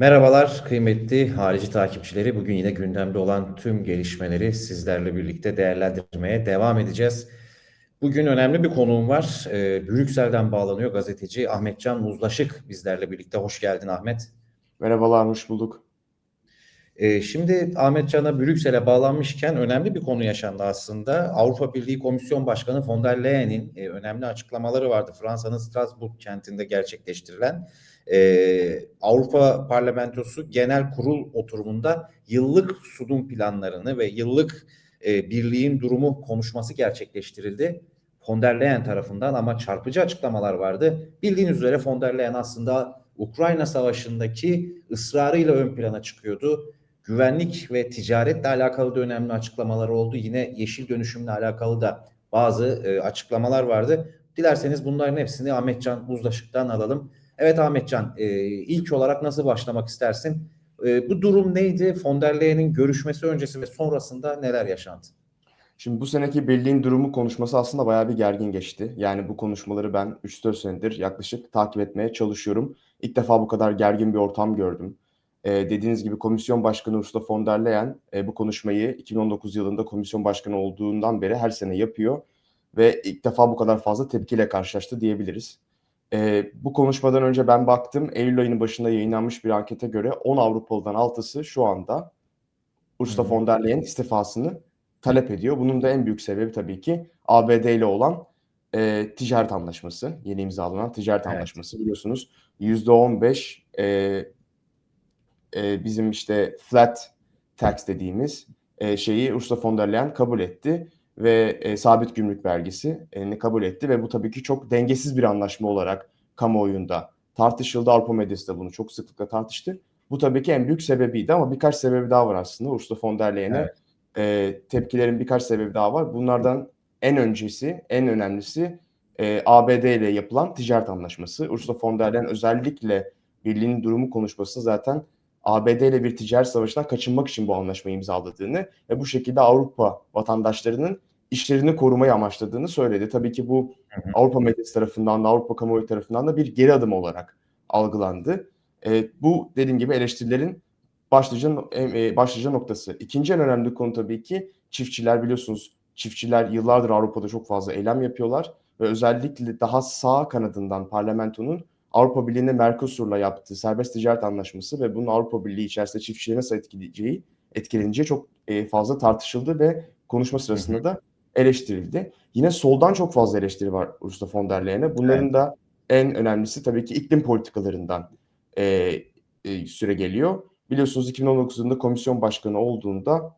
Merhabalar kıymetli harici takipçileri. Bugün yine gündemde olan tüm gelişmeleri sizlerle birlikte değerlendirmeye devam edeceğiz. Bugün önemli bir konuğum var. Ee, Brüksel'den bağlanıyor gazeteci Ahmetcan Uzlaşık bizlerle birlikte. Hoş geldin Ahmet. Merhabalar, hoş bulduk. Ee, şimdi Ahmetcan'a Brüksel'e bağlanmışken önemli bir konu yaşandı aslında. Avrupa Birliği Komisyon Başkanı von der Leyen'in e, önemli açıklamaları vardı. Fransa'nın Strasbourg kentinde gerçekleştirilen e, Avrupa Parlamentosu Genel Kurul oturumunda yıllık sunum planlarını ve yıllık e, birliğin durumu konuşması gerçekleştirildi. Von der Leyen tarafından ama çarpıcı açıklamalar vardı. Bildiğiniz üzere von der Leyen aslında Ukrayna Savaşı'ndaki ısrarıyla ön plana çıkıyordu. Güvenlik ve ticaretle alakalı da önemli açıklamalar oldu. Yine yeşil dönüşümle alakalı da bazı e, açıklamalar vardı. Dilerseniz bunların hepsini Ahmetcan Uzlaşık'tan alalım. Evet Ahmetcan, e, ilk olarak nasıl başlamak istersin? E, bu durum neydi? Von görüşmesi öncesi ve sonrasında neler yaşandı? Şimdi bu seneki birliğin durumu konuşması aslında bayağı bir gergin geçti. Yani bu konuşmaları ben 3-4 senedir yaklaşık takip etmeye çalışıyorum. İlk defa bu kadar gergin bir ortam gördüm. Ee, dediğiniz gibi Komisyon Başkanı Ursula von der Leyen e, bu konuşmayı 2019 yılında Komisyon Başkanı olduğundan beri her sene yapıyor. Ve ilk defa bu kadar fazla tepkiyle karşılaştı diyebiliriz. E, bu konuşmadan önce ben baktım. Eylül ayının başında yayınlanmış bir ankete göre 10 Avrupalı'dan 6'sı şu anda Ursula von der Leyen istifasını talep ediyor. Bunun da en büyük sebebi tabii ki ABD ile olan e, ticaret anlaşması. Yeni imzalanan ticaret evet. anlaşması. Biliyorsunuz %15 e, e, bizim işte flat tax dediğimiz e, şeyi Ursula von der Leyen kabul etti ve e, sabit gümrük vergisi e, kabul etti ve bu tabii ki çok dengesiz bir anlaşma olarak kamuoyunda tartışıldı. Avrupa medyası da bunu çok sıklıkla tartıştı. Bu tabii ki en büyük sebebiydi ama birkaç sebebi daha var aslında. Ursula von der Leyen'e evet. e, tepkilerin birkaç sebebi daha var. Bunlardan en öncesi, en önemlisi e, ABD ile yapılan ticaret anlaşması. Ursula von der Leyen özellikle birliğin durumu konuşması zaten ABD ile bir ticaret savaşından kaçınmak için bu anlaşmayı imzaladığını ve bu şekilde Avrupa vatandaşlarının işlerini korumayı amaçladığını söyledi. Tabii ki bu hı hı. Avrupa medyası tarafından da Avrupa kamuoyu tarafından da bir geri adım olarak algılandı. E, bu dediğim gibi eleştirilerin başlıca, e, başlıca noktası. İkinci en önemli konu tabii ki çiftçiler biliyorsunuz çiftçiler yıllardır Avrupa'da çok fazla eylem yapıyorlar ve özellikle daha sağ kanadından parlamentonun Avrupa Birliği'nin Mercosur'la yaptığı serbest ticaret anlaşması ve bunun Avrupa Birliği içerisinde çiftçileri nasıl etkileyeceği, etkileneceği çok e, fazla tartışıldı ve konuşma sırasında da eleştirildi. Yine soldan çok fazla eleştiri var Ursula von der Leyen'e. Bunların evet. da en önemlisi tabii ki iklim politikalarından e, e, süre geliyor. Biliyorsunuz 2019 yılında komisyon başkanı olduğunda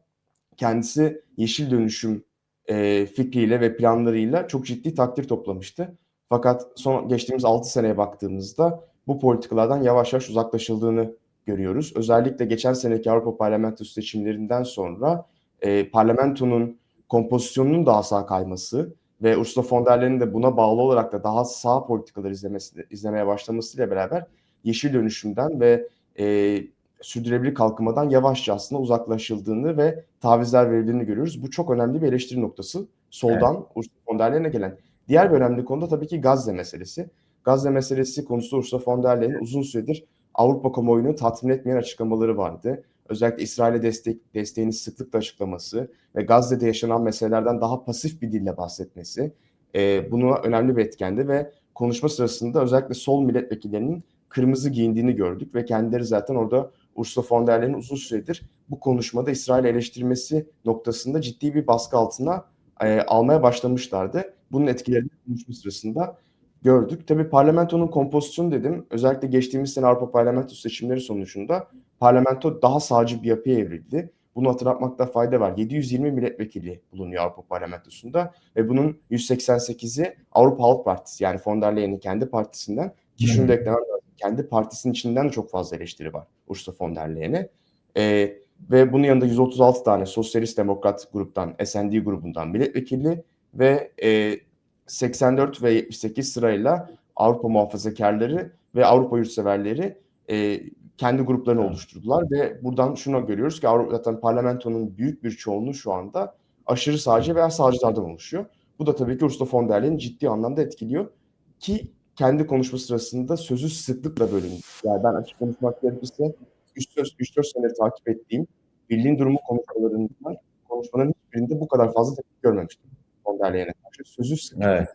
kendisi yeşil dönüşüm e, fikriyle ve planlarıyla çok ciddi takdir toplamıştı. Fakat son geçtiğimiz 6 seneye baktığımızda bu politikalardan yavaş yavaş uzaklaşıldığını görüyoruz. Özellikle geçen seneki Avrupa Parlamentosu seçimlerinden sonra e, parlamentonun kompozisyonunun daha sağ kayması ve Ursula von der Leyen'in de buna bağlı olarak da daha sağ politikalar izlemesi, izlemeye başlamasıyla beraber yeşil dönüşümden ve e, sürdürülebilir kalkınmadan yavaşça aslında uzaklaşıldığını ve tavizler verildiğini görüyoruz. Bu çok önemli bir eleştiri noktası. Soldan evet. Ursula von der Leyen'e gelen. Diğer bir önemli konu da tabii ki Gazze meselesi. Gazze meselesi konusunda Ursula von der Leyen'in uzun süredir Avrupa kamuoyunu tatmin etmeyen açıklamaları vardı. Özellikle İsrail'e destek, desteğini sıklıkla açıklaması ve Gazze'de yaşanan meselelerden daha pasif bir dille bahsetmesi e, buna önemli bir etkendi ve konuşma sırasında özellikle sol milletvekillerinin kırmızı giyindiğini gördük ve kendileri zaten orada Ursula von der Leyen'in uzun süredir bu konuşmada İsrail eleştirmesi noktasında ciddi bir baskı altına e, almaya başlamışlardı. Bunun etkilerini konuşma sırasında gördük. Tabii parlamentonun kompozisyonu dedim. Özellikle geçtiğimiz sene Avrupa Parlamentosu seçimleri sonucunda parlamento daha sağcı bir yapıya evrildi. Bunu hatırlatmakta fayda var. 720 milletvekili bulunuyor Avrupa Parlamentosu'nda ve bunun 188'i Avrupa Halk Partisi yani von der Leyen'in kendi partisinden ki şunu da eklemem lazım. Kendi partisinin içinden de çok fazla eleştiri var Ursula von der Leyen'e. Ee, ve bunun yanında 136 tane Sosyalist Demokrat gruptan, SND grubundan milletvekili ve e, 84 ve 78 sırayla Avrupa muhafazakarları ve Avrupa yurtseverleri e, kendi gruplarını oluşturdular ve buradan şunu görüyoruz ki Avrupa zaten parlamentonun büyük bir çoğunluğu şu anda aşırı sağcı veya sağcılardan oluşuyor. Bu da tabii ki Ursula von der Leyen'i ciddi anlamda etkiliyor ki kendi konuşma sırasında sözü sıklıkla bölündü. Yani ben açık konuşmak gerekirse 3-4 senedir takip ettiğim birliğin durumu konuşmalarında konuşmaların hiçbirinde bu kadar fazla tepki görmemiştim von der Leyen'e karşı. Sözü sık Evet.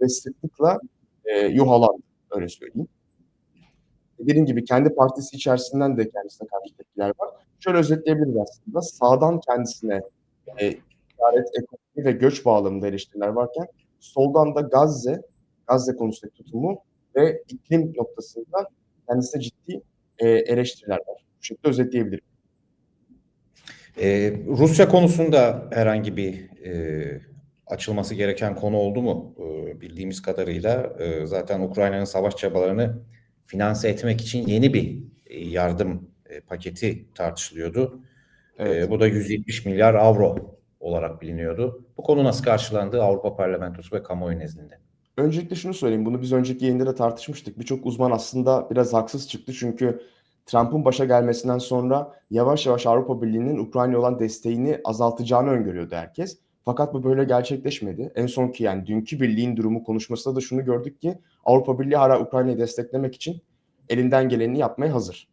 ve sıklıkla e, yuhalandı, öyle söyleyeyim. Dediğim gibi kendi partisi içerisinden de kendisine karşı tepkiler var. Şöyle özetleyebiliriz aslında. Sağdan kendisine e, ticaret, ekonomi ve göç bağlamında eleştiriler varken soldan da Gazze, Gazze konusundaki tutumu ve iklim noktasında kendisine ciddi e, eleştiriler var. Bu şekilde özetleyebilirim. Ee, Rusya konusunda herhangi bir e, açılması gereken konu oldu mu? Ee, bildiğimiz kadarıyla e, zaten Ukrayna'nın savaş çabalarını finanse etmek için yeni bir e, yardım e, paketi tartışılıyordu. Evet. E, bu da 170 milyar avro olarak biliniyordu. Bu konu nasıl karşılandı Avrupa Parlamentosu ve kamuoyu nezdinde? Öncelikle şunu söyleyeyim. Bunu biz önceki yayında da tartışmıştık. Birçok uzman aslında biraz haksız çıktı. Çünkü Trump'ın başa gelmesinden sonra yavaş yavaş Avrupa Birliği'nin Ukrayna'ya olan desteğini azaltacağını öngörüyordu herkes. Fakat bu böyle gerçekleşmedi. En sonki yani dünkü birliğin durumu konuşmasında da şunu gördük ki Avrupa Birliği hala Ukrayna'yı desteklemek için elinden geleni yapmaya hazır.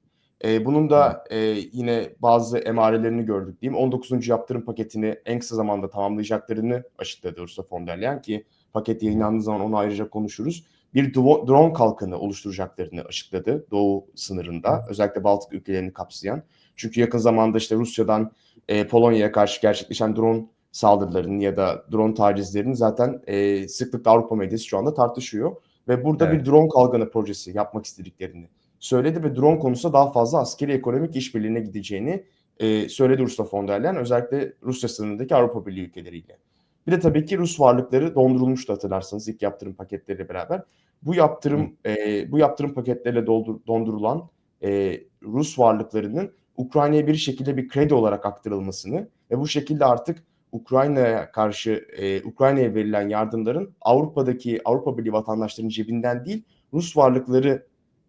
Ee, bunun da e, yine bazı emarelerini gördük diyeyim. 19. yaptırım paketini en kısa zamanda tamamlayacaklarını açıkladı Ursula von der Leyen ki paket yayınlandığı zaman onu ayrıca konuşuruz. Bir dro- drone kalkanı oluşturacaklarını açıkladı Doğu sınırında. Özellikle Baltık ülkelerini kapsayan. Çünkü yakın zamanda işte Rusya'dan e, Polonya'ya karşı gerçekleşen drone saldırılarının ya da drone tacizlerinin zaten e, sıklıkla Avrupa medyası şu anda tartışıyor. Ve burada Evet. bir drone kalkanı projesi yapmak istediklerini söyledi ve drone konusunda daha fazla askeri ekonomik işbirliğine gideceğini e, söyledi Ursula von der Leyen. Özellikle Rusya sınırındaki Avrupa Birliği ülkeleriyle. Bir de tabii ki Rus varlıkları dondurulmuştu hatırlarsanız ilk yaptırım paketleriyle beraber. Bu yaptırım e, bu yaptırım paketleriyle doldur, dondurulan e, Rus varlıklarının Ukrayna'ya bir şekilde bir kredi olarak aktarılmasını ve bu şekilde artık Ukrayna'ya karşı e, Ukrayna'ya verilen yardımların Avrupa'daki Avrupa Birliği vatandaşlarının cebinden değil Rus varlıkları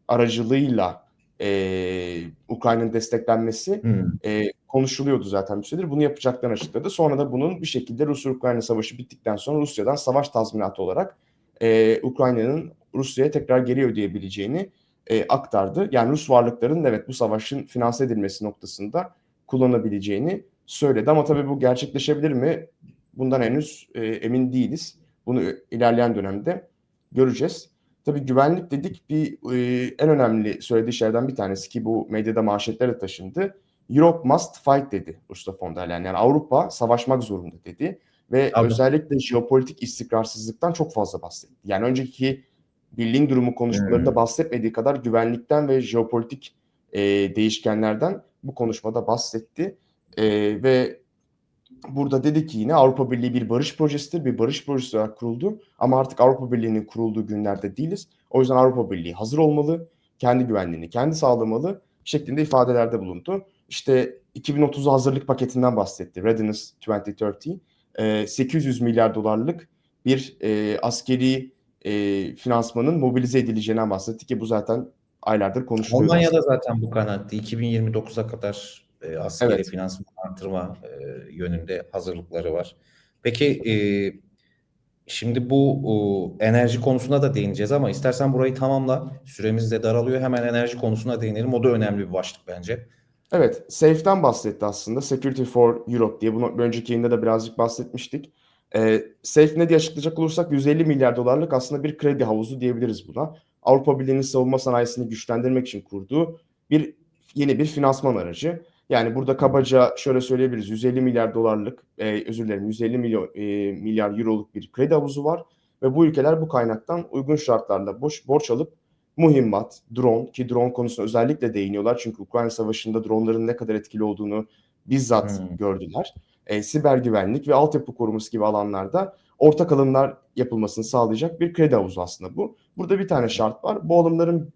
aracılığıyla e, Ukrayna'nın desteklenmesi Hmm. e, konuşuluyordu zaten bir süredir. Bunu yapacaklarını açıkladı. Sonra da bunun bir şekilde Rusya-Ukrayna savaşı bittikten sonra Rusya'dan savaş tazminatı olarak e, Ukrayna'nın Rusya'ya tekrar geri ödeyebileceğini e, aktardı. Yani Rus varlıklarının evet bu savaşın finanse edilmesi noktasında kullanabileceğini söyledi. Ama tabii bu gerçekleşebilir mi? Bundan henüz e, emin değiliz. Bunu ilerleyen dönemde göreceğiz. Tabii güvenlik dedik bir e, en önemli söylediği şeylerden bir tanesi ki bu medyada manşetlere taşındı. Europe must fight dedi Ursula von der Leyen. Yani Avrupa savaşmak zorunda dedi. Ve Tabii. özellikle jeopolitik istikrarsızlıktan çok fazla bahsetti. Yani önceki birliğin durumu konuşmalarında Hmm. bahsetmediği kadar güvenlikten ve jeopolitik e, değişkenlerden bu konuşmada bahsetti. E, ve burada dedi ki yine Avrupa Birliği bir barış projesidir. Bir barış projesi olarak kuruldu. Ama artık Avrupa Birliği'nin kurulduğu günlerde değiliz. O yüzden Avrupa Birliği hazır olmalı. Kendi güvenliğini kendi sağlamalı şeklinde ifadelerde bulundu. İşte 2030'a hazırlık paketinden bahsetti. Readiness 2030. E, 800 milyar dolarlık bir e, askeri e, finansmanın mobilize edileceğinden bahsetti ki bu zaten aylardır konuşuluyor. Almanya'da zaten bu kanaatti. 2029'a kadar e, askeri Evet. finansman artırma e, yönünde hazırlıkları var. Peki e, şimdi bu e, enerji konusuna da değineceğiz ama istersen burayı tamamla. Süremiz de daralıyor. Hemen enerji konusuna değinelim. O da önemli bir başlık bence. Evet, SAFE'den bahsetti aslında. Security for Europe diye. Bunu önceki yayında da birazcık bahsetmiştik. Ee, SAFE ne diye açıklayacak olursak 150 milyar dolarlık aslında bir kredi havuzu diyebiliriz buna. Avrupa Birliği'nin savunma sanayisini güçlendirmek için kurduğu bir yeni bir finansman aracı. Yani burada kabaca şöyle söyleyebiliriz. 150 milyar dolarlık, e, özür dilerim 150 milyon e, milyar euroluk bir kredi havuzu var ve bu ülkeler bu kaynaktan uygun şartlarla boş borç alıp mühimmat, drone ki drone konusuna özellikle değiniyorlar. Çünkü Ukrayna Savaşı'nda dronların ne kadar etkili olduğunu bizzat Hmm. gördüler. E, siber güvenlik ve altyapı koruması gibi alanlarda ortak alımlar yapılmasını sağlayacak bir kredi havuzu aslında bu. Burada bir tane şart var. Bu alımların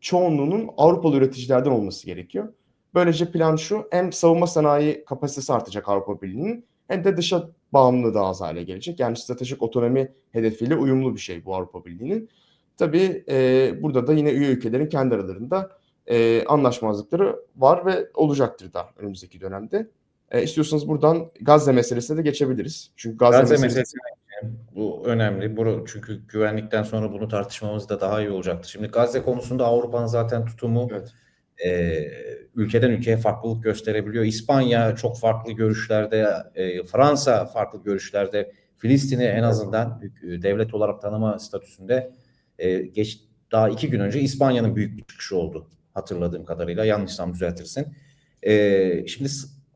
çoğunluğunun Avrupalı üreticilerden olması gerekiyor. Böylece plan şu hem savunma sanayi kapasitesi artacak Avrupa Birliği'nin hem de dışa bağımlılığı daha az hale gelecek. Yani stratejik otonomi hedefiyle uyumlu bir şey bu Avrupa Birliği'nin. Tabii e, burada da yine üye ülkelerin kendi aralarında e, anlaşmazlıkları var ve olacaktır da önümüzdeki dönemde. E, istiyorsanız buradan Gazze meselesine de geçebiliriz. Çünkü Gazze, Gazze meselesi geçelim. Bu önemli. Bu, çünkü güvenlikten sonra bunu tartışmamız da daha iyi olacaktır. Şimdi Gazze konusunda Avrupa'nın zaten tutumu Evet. E, ülkeden ülkeye farklılık gösterebiliyor. İspanya çok farklı görüşlerde, e, Fransa farklı görüşlerde. Filistin'i en azından e, devlet olarak tanıma statüsünde e, geç daha iki gün önce İspanya'nın büyük bir çıkışı oldu hatırladığım kadarıyla. Yanlışsam düzeltirsin. E, şimdi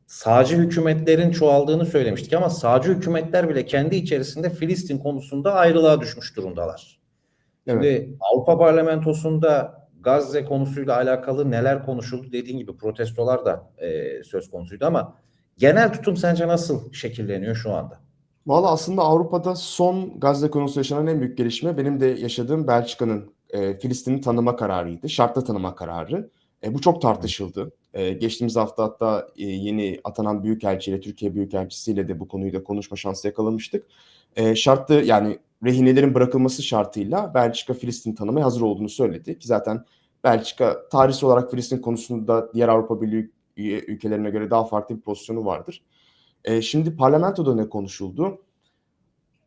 sağcı hükümetlerin çoğaldığını söylemiştik ama sağcı hükümetler bile kendi içerisinde Filistin konusunda ayrılığa düşmüş durumdalar. Şimdi Evet. Avrupa Parlamentosu'nda Gazze konusuyla alakalı neler konuşuldu dediğin gibi protestolar da e, söz konusuydu ama genel tutum sence nasıl şekilleniyor şu anda? Valla aslında Avrupa'da son Gazze konusunda yaşanan en büyük gelişme benim de yaşadığım Belçika'nın e, Filistin'i tanıma kararıydı. Şartlı tanıma kararı. E, bu çok tartışıldı. E, geçtiğimiz hafta hatta e, yeni atanan Büyükelçiyle, Türkiye Büyükelçisiyle de bu konuyu da konuşma şansı yakalamıştık. E, şartlı yani rehinelerin bırakılması şartıyla Belçika Filistin tanımaya hazır olduğunu söyledi. Ki zaten Belçika tarihsel olarak Filistin konusunda diğer Avrupa Birliği ülkelerine göre daha farklı bir pozisyonu vardır. E, şimdi parlamentoda ne konuşuldu?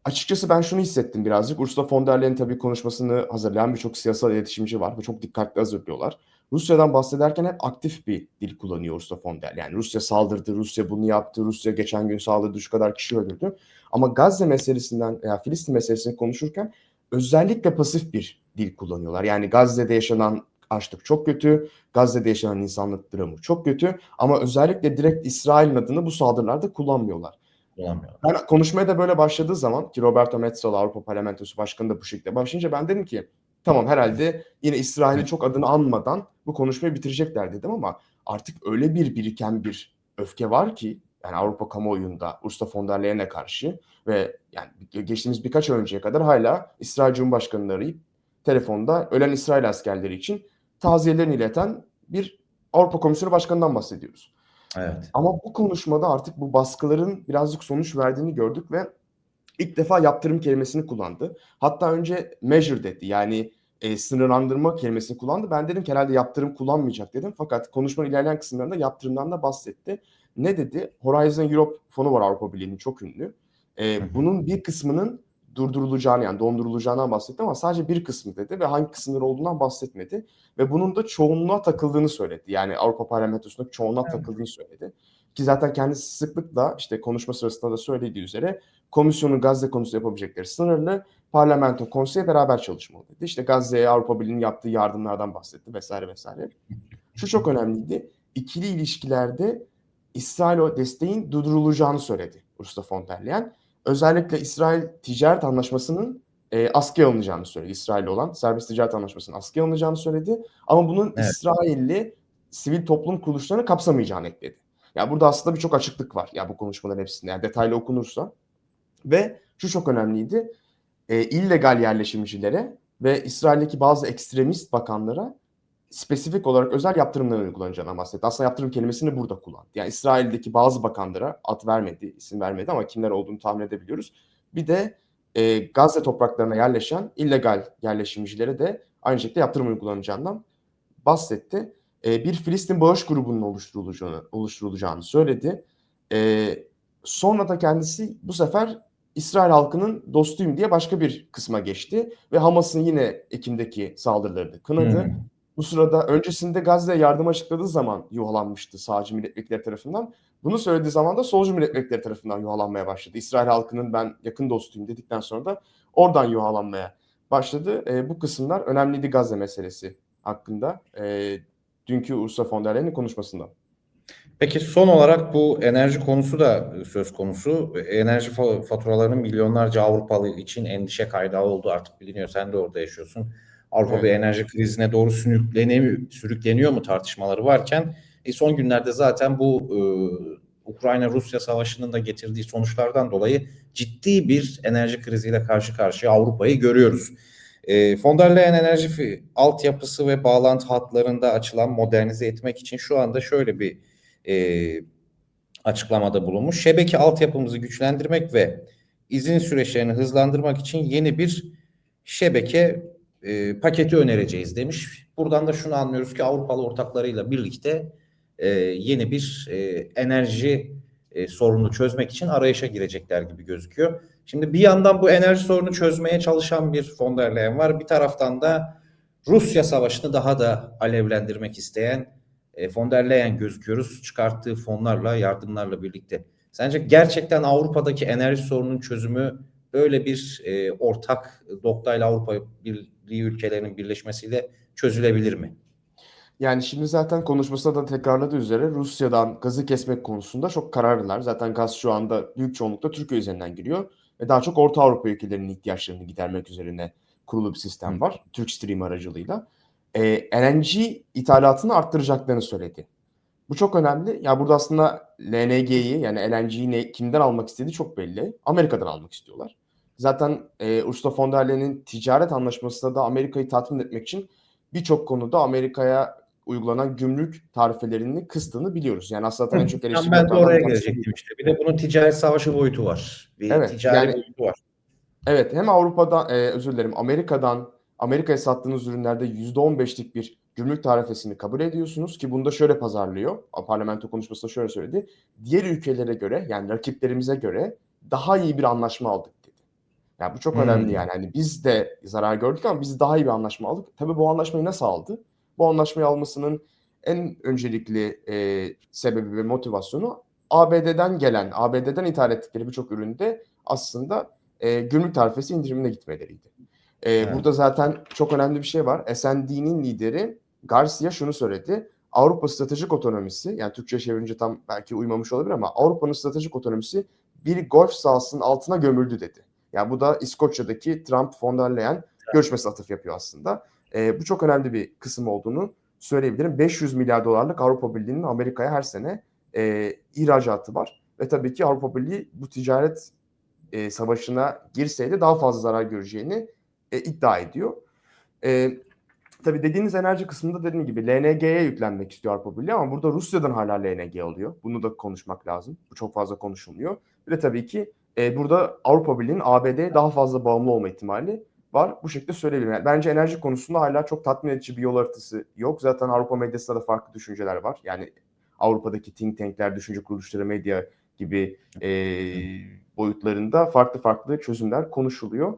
Açıkçası ben şunu hissettim birazcık. Ursula von der Leyen tabii konuşmasını hazırlayan birçok siyasal iletişimci var ve çok dikkatli hazırlıyorlar. Rusya'dan bahsederken hep aktif bir dil kullanıyor Ursula von der. Yani Rusya saldırdı, Rusya bunu yaptı, Rusya geçen gün saldırdı, şu kadar kişi öldürdü. Ama Gazze meselesinden veya Filistin meselesini konuşurken özellikle pasif bir dil kullanıyorlar. Yani Gazze'de yaşanan açlık çok kötü, Gazze'de yaşanan insanlık dramı çok kötü ama özellikle direkt İsrail'in adını bu saldırılarda kullanmıyorlar. Bulamıyorum. Ben konuşmaya da böyle başladığı zaman ki Roberto Metsola Avrupa Parlamentosu Başkanı da bu şekilde başlayınca ben dedim ki tamam herhalde yine İsrail'i çok adını anmadan bu konuşmayı bitirecekler dedim ama artık öyle bir biriken bir öfke var ki yani Avrupa kamuoyunda Ursula von der Leyen'e karşı ve yani geçtiğimiz birkaç önceye kadar hala İsrail Cumhurbaşkanı'nı arayıp telefonda ölen İsrail askerleri için taziyelerini ileten bir Avrupa Komisyonu Başkanı'ndan bahsediyoruz. Evet. Ama bu konuşmada artık bu baskıların birazcık sonuç verdiğini gördük ve ilk defa yaptırım kelimesini kullandı. Hatta önce measure dedi yani e, sınırlandırma kelimesini kullandı. Ben dedim ki herhalde yaptırım kullanmayacak dedim. Fakat konuşmanın ilerleyen kısımlarında yaptırımdan da bahsetti. Ne dedi? Horizon Europe fonu var Avrupa Birliği'nin çok ünlü. E, Hı hı. bunun bir kısmının durdurulacağını yani dondurulacağından bahsetti ama sadece bir kısmı dedi ve hangi kısımları olduğundan bahsetmedi. Ve bunun da çoğunluğa takıldığını söyledi. Yani Avrupa Parlamentosu'ndaki çoğunluğa Evet. takıldığını söyledi. Ki zaten kendisi sıklıkla işte konuşma sırasında da söylediği üzere komisyonun Gazze konusunda yapabilecekleri sınırlı, parlamento, konsey beraber çalışmalı dedi. İşte Gazze'ye Avrupa Birliği'nin yaptığı yardımlardan bahsetti vesaire vesaire. Şu çok önemliydi. İkili ilişkilerde İsrail o desteğin durdurulacağını söyledi Ursula von der Leyen. Özellikle İsrail ticaret anlaşmasının e, askıya alınacağını söyledi. İsrail olan serbest ticaret anlaşmasının askıya alınacağını söyledi. Ama bunun Evet. İsrailli sivil toplum kuruluşlarını kapsamayacağını ekledi. Ya burada aslında birçok açıklık var ya bu konuşmaların hepsinde. Yani detaylı okunursa. Ve şu çok önemliydi. E, illegal yerleşimcilere ve İsrail'deki bazı ekstremist bakanlara spesifik olarak özel yaptırımların uygulanacağına bahsetti. Aslında yaptırım kelimesini burada kullandı. Yani İsrail'deki bazı bakanlara ad vermedi, isim vermedi ama kimler olduğunu tahmin edebiliyoruz. Bir de e, Gazze topraklarına yerleşen illegal yerleşimcilere de aynı şekilde yaptırım uygulanacağından bahsetti. E, bir Filistin bağış grubunun oluşturulacağını, oluşturulacağını söyledi. E, sonra da kendisi bu sefer İsrail halkının dostuyum diye başka bir kısma geçti ve Hamas'ın yine Ekim'deki saldırılarını kınadı. Hı. Bu sırada öncesinde Gazze'ye yardım açıkladığı zaman yuhalanmıştı sağcı milletvekilleri tarafından. Bunu söylediği zaman da solcu milletvekilleri tarafından yuhalanmaya başladı. İsrail halkının ben yakın dostuyum dedikten sonra da oradan yuhalanmaya başladı. E, bu kısımlar önemliydi Gazze meselesi hakkında. E, dünkü Ursula von der Leyen'in konuşmasında. Peki son olarak bu enerji konusu da söz konusu. Enerji fa- faturalarının milyonlarca Avrupalı için endişe kaynağı oldu artık biliniyor. Sen de orada yaşıyorsun. Avrupa Evet. bir enerji krizine doğru sürükleniyor, sürükleniyor mu tartışmaları varken e, son günlerde zaten bu e, Ukrayna-Rusya savaşının da getirdiği sonuçlardan dolayı ciddi bir enerji kriziyle karşı karşıya Avrupa'yı görüyoruz. E, von der Leyen enerji altyapısı ve bağlantı hatlarında açılan modernize etmek için şu anda şöyle bir e, açıklamada bulunmuş. Şebeke altyapımızı güçlendirmek ve izin süreçlerini hızlandırmak için yeni bir şebeke e, paketi önereceğiz demiş. Buradan da şunu anlıyoruz ki Avrupalı ortaklarıyla birlikte e, yeni bir e, enerji e, sorununu çözmek için arayışa girecekler gibi gözüküyor. Şimdi bir yandan bu enerji sorunu çözmeye çalışan bir von der var. Bir taraftan da Rusya savaşını daha da alevlendirmek isteyen e, von der Leyen gözüküyoruz çıkarttığı fonlarla, yardımlarla birlikte. Sence gerçekten Avrupa'daki enerji sorununun çözümü böyle bir e, ortak noktayla Avrupa Birliği ülkelerinin birleşmesiyle çözülebilir mi? Yani şimdi zaten konuşmasında da tekrarladığı üzere Rusya'dan gazı kesmek konusunda çok kararlılar. Zaten gaz şu anda büyük çoğunlukla Türkiye üzerinden giriyor ve daha çok Orta Avrupa ülkelerinin ihtiyaçlarını gidermek üzerine kurulu bir sistem Hı. var. Türk Stream aracılığıyla. Ee, LNG ithalatını arttıracaklarını söyledi. Bu çok önemli. Ya burada aslında LNG'yi yani LNG'yi kimden almak istediği çok belli. Amerika'dan almak istiyorlar. Zaten e, Ursula von der Leyen'in ticaret anlaşmasında da Amerika'yı tatmin etmek için birçok konuda Amerika'ya uygulanan gümrük tarifelerini kıstığını biliyoruz. Yani aslında zaten en çok eleştiri ben de oraya gelecektim işte. Bir de bunun ticaret savaşı boyutu var. Bir Evet, ticari yani- boyutu var. Evet hem Avrupa'dan e, özür dilerim Amerika'dan Amerika'ya sattığınız ürünlerde %15'lik bir gümrük tarifesini kabul ediyorsunuz ki bunu da şöyle pazarlıyor. Parlamento konuşmasında şöyle söyledi. Diğer ülkelere göre yani rakiplerimize göre daha iyi bir anlaşma aldık dedi. Yani bu çok Hmm. önemli yani. Hani biz de zarar gördük ama biz daha iyi bir anlaşma aldık. Tabii bu anlaşmayı nasıl aldı? Bu anlaşmayı almasının en öncelikli e, sebebi ve motivasyonu ABD'den gelen, ABD'den ithal ettikleri birçok üründe aslında e, gümrük tarifesi indirimine gitmeleriydi. E, Evet. Burada zaten çok önemli bir şey var. SND'nin lideri Garcia şunu söyledi. Avrupa stratejik otonomisi, yani Türkçe çevirince tam belki uymamış olabilir ama Avrupa'nın stratejik otonomisi bir golf sahasının altına gömüldü dedi. Yani bu da İskoçya'daki Trump von der Leyen görüşmesi atıf yapıyor aslında. E, bu çok önemli bir kısım olduğunu söyleyebilirim. 500 milyar dolarlık Avrupa Birliği'nin Amerika'ya her sene e, ihracatı var. Ve tabii ki Avrupa Birliği bu ticaret e, savaşına girseydi daha fazla zarar göreceğini e, iddia ediyor. E, tabii dediğiniz enerji kısmında dediğim gibi LNG'ye yüklenmek istiyor Avrupa Birliği ama burada Rusya'dan hala LNG alıyor. Bunu da konuşmak lazım. Bu çok fazla konuşulmuyor. Bir de tabii ki e, burada Avrupa Birliği'nin ABD'ye daha fazla bağımlı olma ihtimali var. Bu şekilde söyleyebilirim. Yani bence enerji konusunda hala çok tatmin edici bir yol haritası yok. Zaten Avrupa medyasında da farklı düşünceler var. Yani Avrupa'daki think tankler, düşünce kuruluşları, medya gibi e, boyutlarında farklı farklı çözümler konuşuluyor.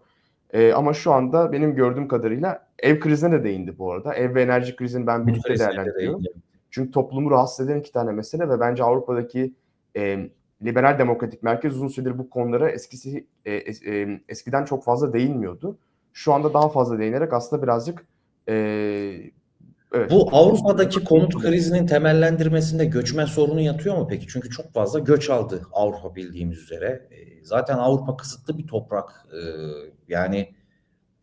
E, ama şu anda benim gördüğüm kadarıyla ev krizine de değindi bu arada. Ev ve enerji krizini ben birlikte de değerlendiriyorum. Çünkü toplumu rahatsız eden iki tane mesele ve bence Avrupa'daki e, liberal demokratik merkez uzun süredir bu konulara eskisi e, e, eskiden çok fazla değinmiyordu. Şu anda daha fazla değinerek aslında birazcık e, evet. Bu Avrupa'daki konut krizinin temellendirmesinde göçmen sorunu yatıyor mu peki? Çünkü çok fazla göç aldı Avrupa bildiğimiz üzere. E, Zaten Avrupa kısıtlı bir toprak. E, Yani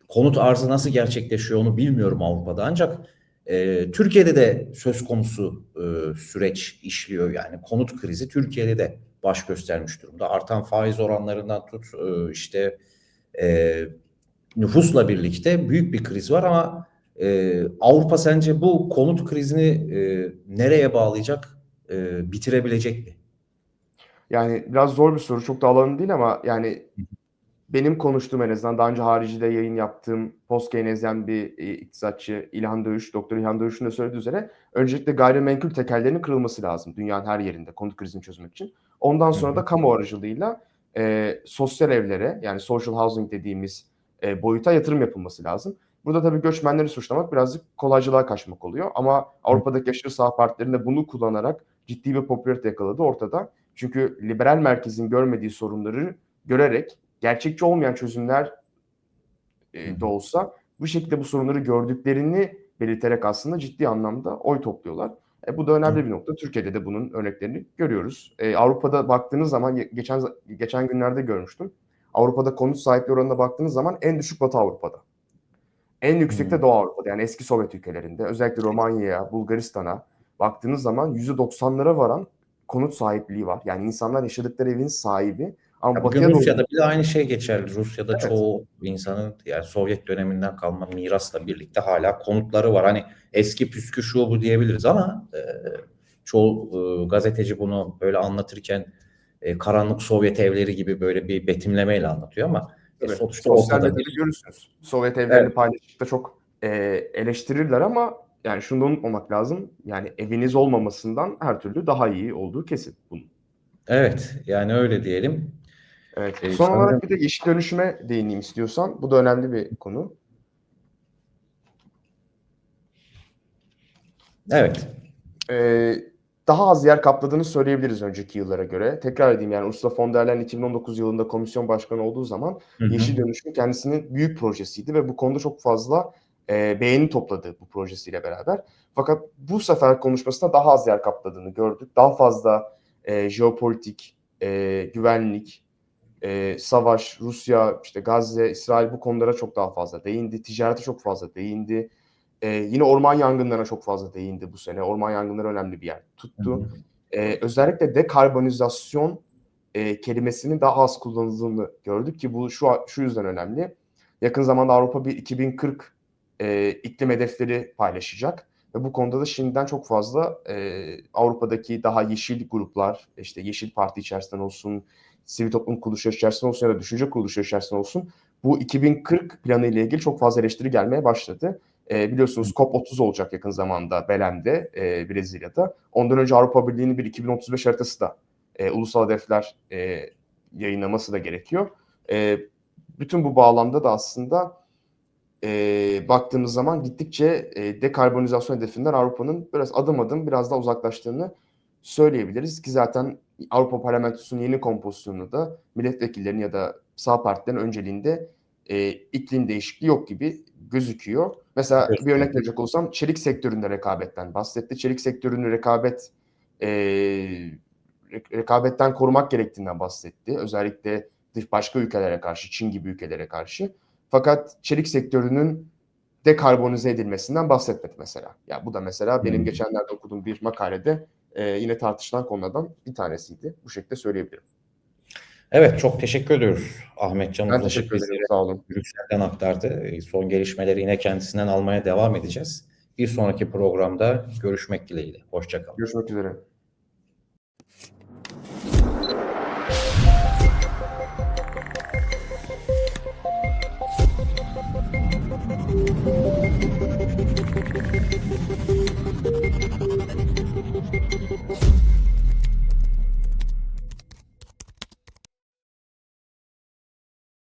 konut arzı nasıl gerçekleşiyor onu bilmiyorum Avrupa'da. Ancak e, Türkiye'de de söz konusu süreç işliyor. Yani konut krizi Türkiye'de de baş göstermiş durumda. Artan faiz oranlarından tut işte nüfusla birlikte büyük bir kriz var ama e, Avrupa sence bu konut krizini e, nereye bağlayacak, e, bitirebilecek mi? Yani biraz zor bir soru. Çok da alanım değil ama yani benim konuştuğum en azından daha önce haricide yayın yaptığım post Keynesyen bir e, iktisatçı İlhan Dövüş, Doktor İlhan Dövüş'ün de söylediği üzere öncelikle gayrimenkul tekellerinin kırılması lazım dünyanın her yerinde konut krizini çözmek için. Ondan sonra da kamu aracılığıyla e, sosyal evlere yani social housing dediğimiz e, boyuta yatırım yapılması lazım. Burada tabii göçmenleri suçlamak birazcık kolaycılığa kaçmak oluyor. Ama Avrupa'daki aşırı sağ partilerin de bunu kullanarak ciddi bir popülarite yakaladı ortada. Çünkü liberal merkezin görmediği sorunları görerek gerçekçi olmayan çözümler e, de olsa bu şekilde bu sorunları gördüklerini belirterek aslında ciddi anlamda oy topluyorlar. E, bu da önemli bir nokta. Türkiye'de de bunun örneklerini görüyoruz. E, Avrupa'da baktığınız zaman ge- geçen geçen günlerde görmüştüm. Avrupa'da konut sahipliği oranına baktığınız zaman en düşük Batı Avrupa'da. En yüksek de Hı. Doğu Avrupa'da yani eski Sovyet ülkelerinde özellikle Romanya'ya, Bulgaristan'a baktığınız zaman %90'lara varan konut sahipliği var. Yani insanlar yaşadıkları evin sahibi ama Ya bugün batıya doğru Rusya'da bile aynı şey geçerli. Rusya'da Evet. çoğu insanın yani Sovyet döneminden kalma mirasla birlikte hala konutları var. Hani eski püskü şu bu diyebiliriz ama e, çoğu e, gazeteci bunu böyle anlatırken e, karanlık Sovyet evleri gibi böyle bir betimlemeyle anlatıyor ama e, sonuçta sosyal medyada görürsünüz. Sovyet evlerini Evet. paylaşıp da çok e, eleştirirler ama yani şunu da unutmamak lazım. Yani eviniz olmamasından her türlü daha iyi olduğu kesin bunun. Evet yani öyle diyelim. Evet. E, Son sanırım- olarak bir de yeşil dönüşüme değineyim istiyorsan. Bu da önemli bir konu. Evet. Eee, daha az yer kapladığını söyleyebiliriz önceki yıllara göre. Tekrar edeyim yani Ursula von der Leyen 2019 yılında komisyon başkanı olduğu zaman Hı hı. Yeşil Dönüşüm kendisinin büyük projesiydi ve bu konuda çok fazla eee, beğeni topladı bu projesiyle beraber. Fakat bu sefer konuşmasında daha az yer kapladığını gördük. Daha fazla eee, jeopolitik, eee, güvenlik, eee, savaş, Rusya, işte Gazze, İsrail bu konulara çok daha fazla değindi. Ticarete çok fazla değindi. Eee, yine orman yangınlarına çok fazla değindi bu sene. Orman yangınları önemli bir yer tuttu. Eee, özellikle dekarbonizasyon eee, kelimesinin daha az kullanıldığını gördük ki bu şu şu yüzden önemli. Yakın zamanda Avrupa bir 2040 eee, iklim hedefleri paylaşacak ve bu konuda da şimdiden çok fazla eee, Avrupa'daki daha yeşil gruplar, işte Yeşil Parti içerisinden olsun, sivil toplum kuruluşları içerisinde olsun ya da düşünce kuruluşları içerisinde olsun bu 2040 planı ile ilgili çok fazla eleştiri gelmeye başladı. Eee, biliyorsunuz COP30 olacak yakın zamanda Belem'de, eee, Brezilya'da. Ondan önce Avrupa Birliği'nin bir 2035 haritası da eee, ulusal hedefler eee, yayınlaması da gerekiyor. Eee, bütün bu bağlamda da aslında eee, baktığımız zaman gittikçe eee, dekarbonizasyon hedefinden Avrupa'nın biraz adım adım biraz daha uzaklaştığını söyleyebiliriz ki zaten Avrupa Parlamentosu'nun yeni kompozisyonunda da milletvekillerinin ya da sağ partilerin önceliğinde eee, iklim değişikliği yok gibi gözüküyor. Mesela bir Gözüküyor. örnek verecek olsam çelik sektöründe rekabetten bahsetti. Çelik sektörünü rekabet re- rekabetten korumak gerektiğinden bahsetti. Özellikle dış başka ülkelere karşı, Çin gibi ülkelere karşı. Fakat çelik sektörünün dekarbonize edilmesinden bahsetmedi mesela. Ya bu da mesela benim Hmm. geçenlerde okuduğum bir makalede eee, yine tartışılan konulardan bir tanesiydi. Bu şekilde söyleyebilirim. Evet, çok teşekkür ediyoruz Ahmet Can Ben teşekkür ederim. Sağ olun. Brüksel'den aktardı. E, Son gelişmeleri yine kendisinden almaya devam edeceğiz. Bir sonraki programda görüşmek dileğiyle. Hoşça kalın. Görüşmek üzere.